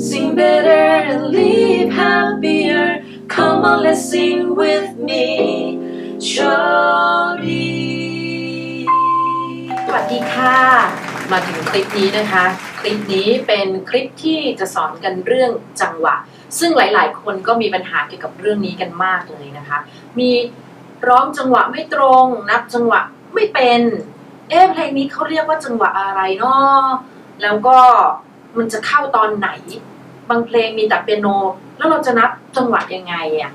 Sing better and live happier. Come on, let's sing with me. Surely. สวัสดีค่ะ มาถึงคลิปนี้นะคะ คลิปนี้เป็นคลิปที่จะสอนกันเรื่องจังหวะ ซึ่งหลาย ๆ คนก็มีปัญหาเกี่ยวกับเรื่องนี้กันมากเลยนะคะ มีร้องจังหวะไม่ตรง นับจังหวะไม่เป็น เอ๊ะเพลงนี้เขาเรียกว่าจังหวะอะไรเนาะแล้วก็ มันจะเข้าตอนไหน บางเพลงมีแต่เปียโน แล้วเราจะนับจังหวะยังไงอะ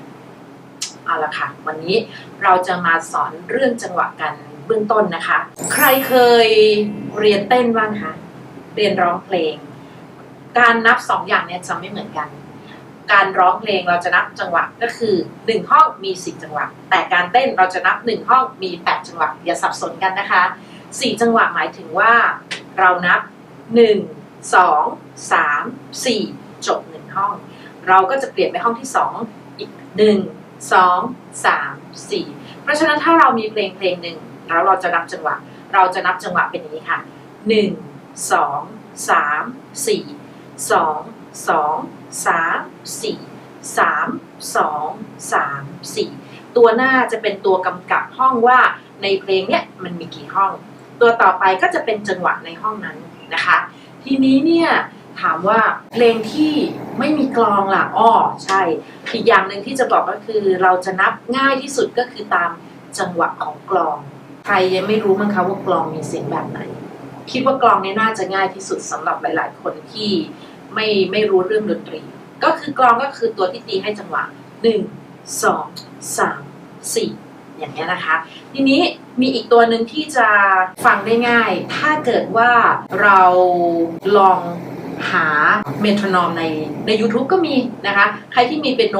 เอาละค่ะ วันนี้เราจะมาสอนเรื่องจังหวะกันเบื้องต้นนะคะ ใครเคยเรียนเต้นบ้างคะเรียนร้องเพลง การนับสองอย่างเนี้ยจะไม่เหมือนกัน การร้องเพลงเราจะนับจังหวะก็คือหนึ่งห้องมีสิบจังหวะ แต่การเต้นเราจะนับหนึ่งห้องมีแปดจังหวะอย่าสับสนกันนะคะสี่จังหวะหมายถึงว่า เรานับห นึ่งสองสามสี่จบหนึ่งห้อง เราก็จะเปลี่ยนไปห้องที่สองอีกหนึ่งสองสามสี่เพราะฉะนั้นถ้าเรามีเพลงเพลงหนึ่งแล้วเราจะนับจังหวะ เราจะนับจังหวะเป็นอย่างนี้ค่ะหนึ่งสองสามสี่สองสองสามสี่สามสองสามสี่ตัวหน้าจะเป็นตัวกำกับห้องว่าในเพลงเนี้ยมันมีกี่ห้อง ตัวต่อไปก็จะเป็นจังหวะในห้องนั้นนะคะ ทีนี้เนี่ยถามว่าเพลงที่ไม่มีกลองล่ะอ้อใช่ อีกอย่างหนึ่งที่จะบอกก็คือเราจะนับง่ายที่สุดก็คือตามจังหวะของกลอง ใครยังไม่รู้มั้งคะว่ากลองมีเสียงแบบไหน คิดว่ากลองเนี่ยน่าจะง่ายที่สุดสำหรับหลาย ๆ คนที่ไม่ไม่รู้เรื่องดนตรี ก็คือกลองก็คือตัวที่ตีให้จังหวะหนึ่งสองสามสี่ อย่างเงี้นะคะ ทีนี้มีอีกตัวหนึ่งที่จะฟังได้ง่าย ถ้าเกิดว่าเราลองหาเมโทรนอมในใน YouTube ก็มีนะคะ ใครที่มีเปียโน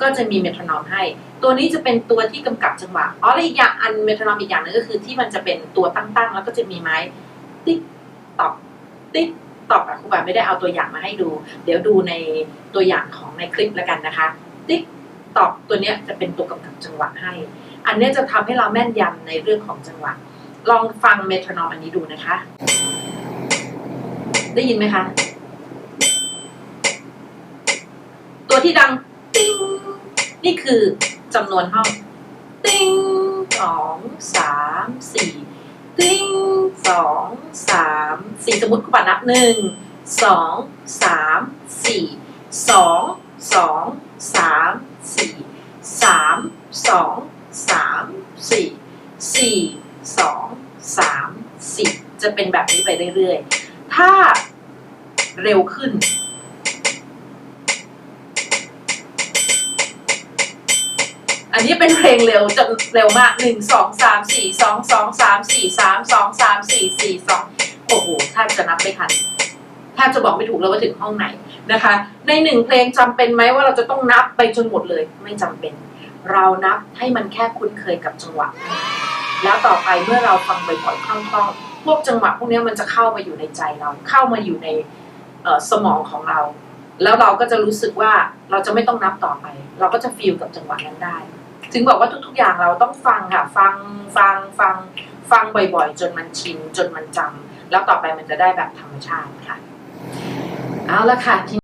ก็จะมีเมโทรนอมให้ ตัวนี้จะเป็นตัวที่กำกับจังหวะอ๋อแล้วอีกอย่างอันเมโทรนอมอีกอย่างนึงก็คือที่มันจะเป็นตัวตั้งๆ แล้วก็จะมีไม้ติ๊กตอกติ๊กตอกอะครูบาไม่ได้เอาตัวอย่างมาให้ดู เดี๋ยวดูในตัวอย่างของในคลิปแล้วกันนะคะ ติ๊กตอกตัวเนี้ยจะเป็นตัวกำกับจังหวะให้ อันนี้จะทำให้เราแม่นยำในเรื่องของจังหวะ ลองฟังเมทรนอมอันนี้ดูนะคะ ได้ยินไหมคะ ตัวที่ดังติ้งนี่คือจำนวนห้อง ติ้งสองสามสี่ติ้งสองสามสี่สมมติคุณปัดนับหนึ่งสองสามสี่สองสองสามสี่สามสองสามสี่สี่สองส สี่จะเป็นแบบนี้ไปเรื่อยๆ ถ้าเร็วขึ้น อันนี้เป็นเพลงเร็วจะเร็วมากหนึ่งสองสามสี่สองสองสามสี่สามสองสามสี่สี่สองโอ้โหแทบจะนับไม่ทันแทบจะบอกไม่ถูกเลยว่าถึงห้องไหนนะคะ ในหนึ่งเพลงจำเป็นไหมว่าเราจะต้องนับไปจนหมดเลย ไม่จำเป็น เรานับให้มันแค่คุ้นเคยกับจังหวะ แล้วต่อไปเมื่อเราฟังบ่อยๆคล่องๆพวกจังหวะพวกนี้มันจะเข้ามาอยู่ในใจเรา เข้ามาอยู่ในสมองของเรา แล้วเราก็จะรู้สึกว่าเราจะไม่ต้องนับต่อไป เราก็จะฟีลกับจังหวะนั้นได้ ถึงบอกว่าทุกๆอย่างเราต้องฟังค่ะ ฟัง ฟัง ฟัง ฟังบ่อยๆ จนมันชิน จนมันจำแล้วต่อไปมันจะได้แบบธรรมชาติค่ะ เอาละค่ะที